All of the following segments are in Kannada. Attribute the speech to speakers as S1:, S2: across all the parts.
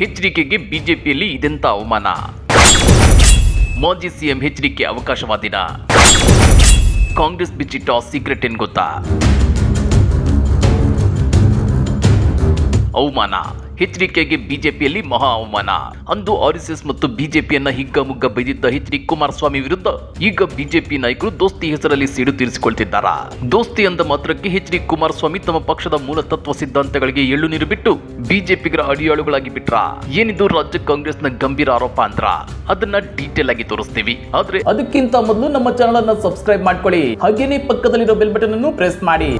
S1: ಎಚ್ಡಿಕೆಗೆ ಬಿಜೆಪಿಯಲ್ಲಿ ಇದೆಂತ ಅವಮಾನ? ಮಾಜಿ ಸಿಎಂ ಎಚ್ಡಿಕೆ ಅವಕಾಶವಾದಿನ ಕಾಂಗ್ರೆಸ್ ಬಿಚ್ಚಿಟ್ಟ ಸೀಕ್ರೆಟ್ ಏನ್ ಗೊತ್ತಾ? ಅವಮಾನ. ಎಚ್ಡಿಕೆಗೆ ಬಿಜೆಪಿಯಲ್ಲಿ ಮಹಾ ಅವಮಾನ. ಅಂದು ಆರ್ಎಸ್ಎಸ್ ಮತ್ತು ಬಿಜೆಪಿಯನ್ನ ಹಿಗ್ಗಮುಗ್ಗ ಬೈದಿದ್ದ ಎಚ್ ಡಿ ಕುಮಾರಸ್ವಾಮಿ ವಿರುದ್ಧ ಈಗ ಬಿಜೆಪಿ ನಾಯಕರು ದೋಸ್ತಿ ಹೆಸರಲ್ಲಿ ಸಿಡು ತೀರಿಸಿಕೊಳ್ತಿದ್ದಾರ. ದೋಸ್ತಿ ಅಂದ ಮಾತ್ರಕ್ಕೆ ಎಚ್ ಡಿ ಕುಮಾರಸ್ವಾಮಿ ತಮ್ಮ ಪಕ್ಷದ ಮೂಲ ತತ್ವ ಸಿದ್ಧಾಂತಗಳಿಗೆ ಎಳ್ಳು ನೀರು ಬಿಟ್ಟು ಬಿಜೆಪಿಗರ ಅಡಿಯಾಳುಗಳಾಗಿ ಬಿಟ್ರ. ಏನಿದು ರಾಜ್ಯ ಕಾಂಗ್ರೆಸ್ನ ಗಂಭೀರ ಆರೋಪ ಅಂದ್ರ? ಅದನ್ನ ಡೀಟೇಲ್ ಆಗಿ ತೋರಿಸ್ತೀವಿ. ಆದ್ರೆ
S2: ಅದಕ್ಕಿಂತ ಮೊದಲು ನಮ್ಮ ಚಾನಲ್ ಅನ್ನ ಸಬ್ಸ್ಕ್ರೈಬ್ ಮಾಡ್ಕೊಳ್ಳಿ. ಹಾಗೇನೇ ಪಕ್ಕದಲ್ಲಿರೋ ಬೆಲ್ ಬಟನ್ ಅನ್ನು ಪ್ರೆಸ್ ಮಾಡಿ.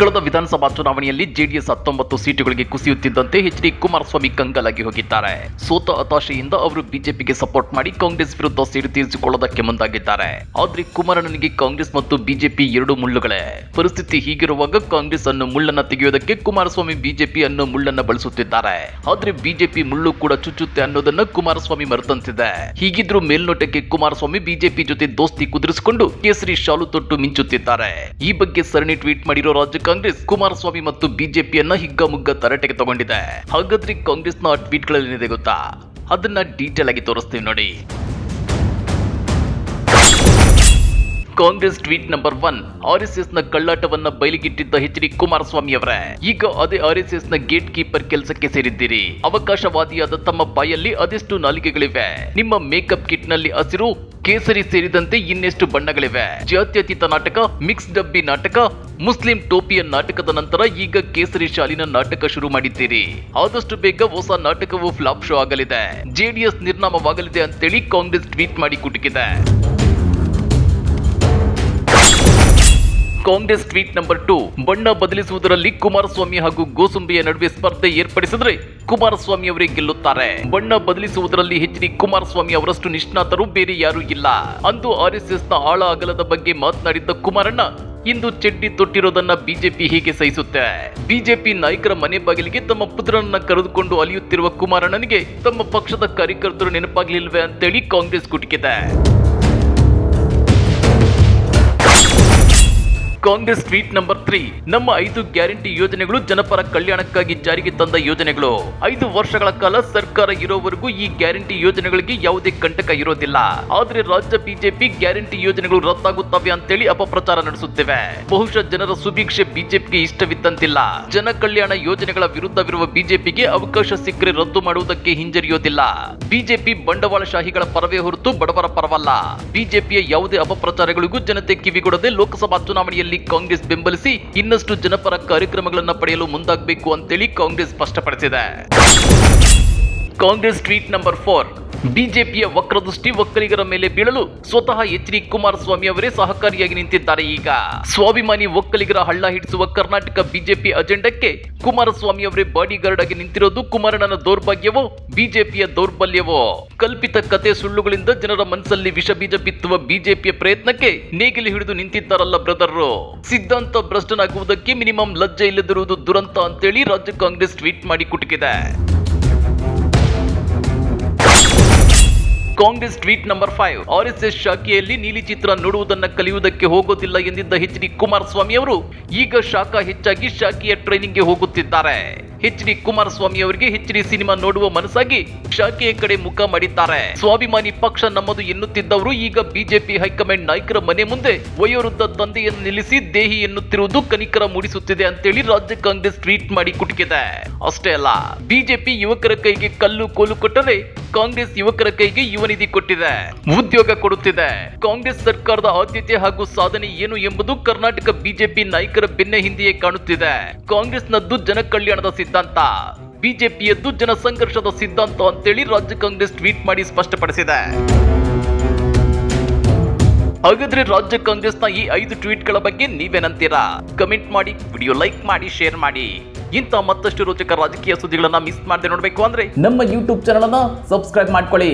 S1: ಕಳೆದ ವಿಧಾನಸಭಾ ಚುನಾವಣೆಯಲ್ಲಿ ಜೆಡಿಎಸ್ ಹತ್ತೊಂಬತ್ತು ಸೀಟುಗಳಿಗೆ ಕುಸಿಯುತ್ತಿದ್ದಂತೆ ಎಚ್ ಡಿ ಕುಮಾರಸ್ವಾಮಿ ಕಂಗಾಲಾಗಿ ಹೋಗಿದ್ದಾರೆ. ಸೋತ ಹತಾಶೆಯಿಂದ ಅವರು ಬಿಜೆಪಿಗೆ ಸಪೋರ್ಟ್ ಮಾಡಿ ಕಾಂಗ್ರೆಸ್ ವಿರುದ್ಧ ಸೀಟು ತೀರಿಸಿಕೊಳ್ಳೋದಕ್ಕೆ ಮುಂದಾಗಿದ್ದಾರೆ. ಆದ್ರೆ ಕುಮಾರಣ್ಣನಿಗೆ ಕಾಂಗ್ರೆಸ್ ಮತ್ತು ಬಿಜೆಪಿ ಎರಡು ಮುಳ್ಳುಗಳೇ. ಪರಿಸ್ಥಿತಿ ಹೀಗಿರುವಾಗ ಕಾಂಗ್ರೆಸ್ ಅನ್ನು ಮುಳ್ಳನ್ನ ತೆಗೆಯುವುದಕ್ಕೆ ಕುಮಾರಸ್ವಾಮಿ ಬಿಜೆಪಿ ಅನ್ನು ಮುಳ್ಳನ್ನ ಬಳಸುತ್ತಿದ್ದಾರೆ. ಆದ್ರೆ ಬಿಜೆಪಿ ಮುಳ್ಳು ಕೂಡ ಚುಚ್ಚುತ್ತೆ ಅನ್ನೋದನ್ನ ಕುಮಾರಸ್ವಾಮಿ ಮರೆತಂತಿದೆ. ಹೀಗಿದ್ರು ಮೇಲ್ನೋಟಕ್ಕೆ ಕುಮಾರಸ್ವಾಮಿ ಬಿಜೆಪಿ ಜೊತೆ ದೋಸ್ತಿ ಕುದುರಿಸಿಕೊಂಡು ಕೇಸರಿ ಶಾಲು ತೊಟ್ಟು ಮಿಂಚುತ್ತಿದ್ದಾರೆ. ಈ ಬಗ್ಗೆ ಸರಣಿ ಟ್ವೀಟ್ ಮಾಡಿರೋ ರಾಜ್ಯ ಕಾಂಗ್ರೆಸ್ ಕುಮಾರಸ್ವಾಮಿ ಮತ್ತು ಬಿಜೆಪಿಯನ್ನ ಹಿಗ್ಗಮುಗ್ಗ ತರಟೆಗೆ ತಗೊಂಡಿದೆ. ಹಾಗಾದ್ರೆ ಕಾಂಗ್ರೆಸ್ನ ಟ್ವೀಟ್ಗಳಲ್ಲಿ ಏನಿದೆ ಗೊತ್ತಾ? ಅದನ್ನ ಡೀಟೇಲ್ ಆಗಿ ತೋರಿಸ್ತೀವಿ ನೋಡಿ. Congress tweet number one, R ಎಸ್ನ ಕಳ್ಳಾಟವನ್ನ ಬಯಲಿಗಿಟ್ಟಿದ್ದ ಎಚ್ ಡಿ ಕುಮಾರಸ್ವಾಮಿ ಅವರೇ. ಈಗ ಅದೇ ಆರ್ ಎಸ್ನ ಗೇಟ್ ಕೀಪರ್ ಕೆಲಸಕ್ಕೆ ಸೇರಿದ್ದೀರಿ. ಅವಕಾಶವಾದಿಯಾದ ತಮ್ಮ ಬಾಯಲ್ಲಿ ಅದೆಷ್ಟು ನಾಲಿಗೆಗಳಿವೆ? ನಿಮ್ಮ ಮೇಕಪ್ ಕಿಟ್ನಲ್ಲಿ ಹಸಿರು ಕೇಸರಿ ಸೇರಿದಂತೆ ಇನ್ನೆಷ್ಟು ಬಣ್ಣಗಳಿವೆ? ಜಾತ್ಯತೀತ ನಾಟಕ, ಮಿಕ್ಸ್ ಡಬ್ಬಿ ನಾಟಕ, ಮುಸ್ಲಿಂ ಟೋಪಿಯ ನಾಟಕದ ನಂತರ ಈಗ ಕೇಸರಿ ಶಾಲಿನ ನಾಟಕ ಶುರು ಮಾಡಿದ್ದೀರಿ. ಆದಷ್ಟು ಬೇಗ ಹೊಸ ನಾಟಕವು ಫ್ಲಾಪ್ ಶೋ ಆಗಲಿದೆ. ಜೆಡಿಎಸ್ ನಿರ್ನಾಮವಾಗಲಿದೆ ಅಂತೇಳಿ ಕಾಂಗ್ರೆಸ್ ಟ್ವೀಟ್ ಮಾಡಿ ಕುಟುಕಿದೆ. ಕಾಂಗ್ರೆಸ್ ಟ್ವೀಟ್ ನಂಬರ್ ಟು, ಬಣ್ಣ ಬದಲಿಸುವುದರಲ್ಲಿ ಕುಮಾರಸ್ವಾಮಿ ಹಾಗೂ ಗೋಸುಂಬಿಯ ನಡುವೆ ಸ್ಪರ್ಧೆ ಏರ್ಪಡಿಸಿದ್ರೆ ಕುಮಾರಸ್ವಾಮಿ ಅವರೇ ಗೆಲ್ಲುತ್ತಾರೆ. ಬಣ್ಣ ಬದಲಿಸುವುದರಲ್ಲಿ ಹೆಚ್ಡಿ ಕುಮಾರಸ್ವಾಮಿ ಅವರಷ್ಟು ನಿಷ್ಣಾತರು ಬೇರೆ ಯಾರೂ ಇಲ್ಲ. ಅಂದು ಆರ್ಎಸ್ಎಸ್ನ ಆಳ ಅಗಲದ ಬಗ್ಗೆ ಮಾತನಾಡಿದ್ದ ಕುಮಾರಣ್ಣ, ಇಂದು ಚೆಡ್ಡಿ ತೊಟ್ಟಿರೋದನ್ನ ಬಿಜೆಪಿ ಹೀಗೆ ಸಹಿಸುತ್ತೆ. ಬಿಜೆಪಿ ನಾಯಕರ ಮನೆ ಬಾಗಿಲಿಗೆ ತಮ್ಮ ಪುತ್ರನನ್ನ ಕರೆದುಕೊಂಡು ಅಲಿಯುತ್ತಿರುವ ಕುಮಾರಣ್ಣನಿಗೆ ತಮ್ಮ ಪಕ್ಷದ ಕಾರ್ಯಕರ್ತರು ನೆನಪಾಗ್ಲಿಲ್ವೇ ಅಂತೇಳಿ Congress ಕುಟುಕಿದೆ. Congress tweet number three. ನಮ್ಮ ಐದು ಗ್ಯಾರಂಟಿ ಯೋಜನೆಗಳು ಜನಪರ ಕಲ್ಯಾಣಕ್ಕಾಗಿ ಜಾರಿಗೆ ತಂದ ಯೋಜನೆಗಳು. ಐದು ವರ್ಷಗಳ ಕಾಲ ಸರ್ಕಾರ ಇರೋವರೆಗೂ ಈ ಗ್ಯಾರಂಟಿ ಯೋಜನೆಗಳಿಗೆ ಯಾವುದೇ ಕಂಟಕ ಇರೋದಿಲ್ಲ. ಆದ್ರೆ ರಾಜ್ಯ ಬಿಜೆಪಿ ಗ್ಯಾರಂಟಿ ಯೋಜನೆಗಳು ರದ್ದಾಗುತ್ತವೆ ಅಂತೇಳಿ ಅಪಪ್ರಚಾರ ನಡೆಸುತ್ತಿವೆ. ಬಹುಶಃ ಜನರ ಸುಭೀಕ್ಷೆ ಬಿಜೆಪಿಗೆ ಇಷ್ಟವಿದ್ದಂತಿಲ್ಲ. ಜನ ಕಲ್ಯಾಣ ಯೋಜನೆಗಳ ವಿರುದ್ಧವಿರುವ ಬಿಜೆಪಿಗೆ ಅವಕಾಶ ಸಿಕ್ಕರೆ ರದ್ದು ಮಾಡುವುದಕ್ಕೆ ಹಿಂಜರಿಯೋದಿಲ್ಲ. ಬಿಜೆಪಿ ಬಂಡವಾಳಶಾಹಿಗಳ ಪರವೇ ಹೊರತು ಬಡವರ ಪರವಲ್ಲ. ಬಿಜೆಪಿಯ ಯಾವುದೇ ಅಪಪ್ರಚಾರಗಳಿಗೂ ಜನತೆ ಕಿವಿಗೊಡದೆ ಲೋಕಸಭಾ ಚುನಾವಣೆಯಲ್ಲಿ ಕಾಂಗ್ರೆಸ್ ಬೆಂಬಲಿಸಿ ಇನ್ನಷ್ಟು ಜನಪರ ಕಾರ್ಯಕ್ರಮಗಳನ್ನು ಪಡೆಯಲು ಮುಂದಾಗಬೇಕು ಅಂತೇಳಿ ಕಾಂಗ್ರೆಸ್ ಸ್ಪಷ್ಟಪಡಿಸಿದೆ. Congress tweet number four. ಬಿಜೆಪಿಯ ವಕ್ರದೃಷ್ಟಿ ಒಕ್ಕಲಿಗರ ಮೇಲೆ ಬೀಳಲು ಸ್ವತಃ ಎಚ್ ಡಿ ಕುಮಾರಸ್ವಾಮಿ ಅವರೇ ಸಹಕಾರಿಯಾಗಿ ನಿಂತಿದ್ದಾರೆ ಈಗ. ಸ್ವಾಭಿಮಾನಿ ಒಕ್ಕಲಿಗರ ಹಳ್ಳ ಹಿಡಿಸುವ ಕರ್ನಾಟಕ ಬಿಜೆಪಿ ಅಜೆಂಡಕ್ಕೆ ಕುಮಾರಸ್ವಾಮಿ ಅವರೇ ಬಾಡಿಗಾರ್ಡ್ ಆಗಿ ನಿಂತಿರೋದು ಕುಮಾರಣ್ಣನ ದೌರ್ಭಾಗ್ಯವೋ, ಬಿಜೆಪಿಯ ದೌರ್ಬಲ್ಯವೋ? ಕಲ್ಪಿತ ಕತೆ ಸುಳ್ಳುಗಳಿಂದ ಜನರ ಮನಸ್ಸಲ್ಲಿ ವಿಷ ಬೀಜ ಬಿತ್ತುವ ಬಿಜೆಪಿಯ ಪ್ರಯತ್ನಕ್ಕೆ ನೇಗಿಲು ಹಿಡಿದು ನಿಂತಿದ್ದಾರಲ್ಲ ಬ್ರದರ್ರು ಸಿದ್ಧಾಂತ ಭ್ರಷ್ಟನಾಗುವುದಕ್ಕೆ ಮಿನಿಮಮ್ ಲಜ್ಜೆ ಇಲ್ಲದಿರುವುದು ದುರಂತ ಅಂತೇಳಿ ರಾಜ್ಯ ಕಾಂಗ್ರೆಸ್ ಟ್ವೀಟ್ ಮಾಡಿ ಕುಟುಕಿದೆ. Congress tweet number five. RSS ಶಾಖೆಯಲ್ಲಿ ನೀಲಿ ಚಿತ್ರ ನೋಡುವುದನ್ನು ಕಲಿಯುವುದಕ್ಕೆ ಹೋಗೋದಿಲ್ಲ ಎಂದಿದ್ದ ಎಚ್ ಡಿ ಕುಮಾರಸ್ವಾಮಿ ಅವರು ಈಗ ಶಾಖಾ ಹೆಚ್ಚಾಗಿ ಶಾಖೆಯ ಟ್ರೈನಿಂಗ್ಗೆ ಹೋಗುತ್ತಿದ್ದಾರೆ. ಎಚ್ ಡಿ ಕುಮಾರಸ್ವಾಮಿ ಅವರಿಗೆ ಎಚ್ ಡಿ ಸಿನಿಮಾ ನೋಡುವ ಮನಸ್ಸಾಗಿ ಶಾಖೆಯ ಕಡೆ ಮುಖ ಮಾಡಿದ್ದಾರೆ. ಸ್ವಾಭಿಮಾನಿ ಪಕ್ಷ ನಮ್ಮದು ಎನ್ನುತ್ತಿದ್ದವರು ಈಗ ಬಿಜೆಪಿ ಹೈಕಮಾಂಡ್ ನಾಯಕರ ಮನೆ ಮುಂದೆ ವಯೋವೃದ್ಧ ತಂದೆಯನ್ನು ನಿಲ್ಲಿಸಿ ದೇಹಿ ಎನ್ನುತ್ತಿರುವುದು ಕನಿಕರ ಮೂಡಿಸುತ್ತಿದೆ ಅಂತೇಳಿ ರಾಜ್ಯ ಕಾಂಗ್ರೆಸ್ ಟ್ವೀಟ್ ಮಾಡಿ ಕುಟುಕಿದೆ. ಅಷ್ಟೇ ಅಲ್ಲ, ಬಿಜೆಪಿ ಯುವಕರ ಕೈಗೆ ಕಲ್ಲು ಕೋಲು ಕೊಟ್ಟರೆ ಕಾಂಗ್ರೆಸ್ ಯುವಕರ ಕೈಗೆ ಯುವ ನಿಧಿ ಕೊಟ್ಟಿದೆ. ಉದ್ಯೋಗ ಕೊಡುತ್ತಿದೆ. ಕಾಂಗ್ರೆಸ್ ಸರ್ಕಾರದ ಆದ್ಯತೆ ಹಾಗೂ ಸಾಧನೆ ಏನು ಎಂಬುದು ಕರ್ನಾಟಕ ಬಿಜೆಪಿ ನಾಯಕರ ಬೆನ್ನ ಹಿಂದೆಯೇ ಕಾಣುತ್ತಿದೆ. ಕಾಂಗ್ರೆಸ್ನದ್ದು ಜನ ಕಲ್ಯಾಣದ ಸಿದ್ಧಾಂತ. ಬಿಜೆಪಿಯದ್ದು ಜನ ಸಂಘರ್ಷದ ಸಿದ್ಧಾಂತ ಅಂತೇಳಿ ರಾಜ್ಯ ಕಾಂಗ್ರೆಸ್ ಟ್ವೀಟ್ ಮಾಡಿ ಸ್ಪಷ್ಟಪಡಿಸಿದೆ. ಹಾಗಾದ್ರೆ ರಾಜ್ಯ ಕಾಂಗ್ರೆಸ್ನ ಈ ಐದು ಟ್ವೀಟ್ಗಳ ಬಗ್ಗೆ ನೀವೇನಂತೀರಾ? ಕಮೆಂಟ್ ಮಾಡಿ, ವಿಡಿಯೋ ಲೈಕ್ ಮಾಡಿ, ಶೇರ್ ಮಾಡಿ. ಇಂಥ ಮತ್ತಷ್ಟು ರೋಚಕ ರಾಜಕೀಯ ಸುದ್ದಿಗಳನ್ನ ಮಿಸ್ ಮಾಡದೆ ನೋಡಬೇಕು ಅಂದ್ರೆ
S2: ನಮ್ಮ ಯೂಟ್ಯೂಬ್ ಚಾನಲ್ ಅನ್ನ ಸಬ್ಸ್ಕ್ರೈಬ್ ಮಾಡ್ಕೊಳ್ಳಿ.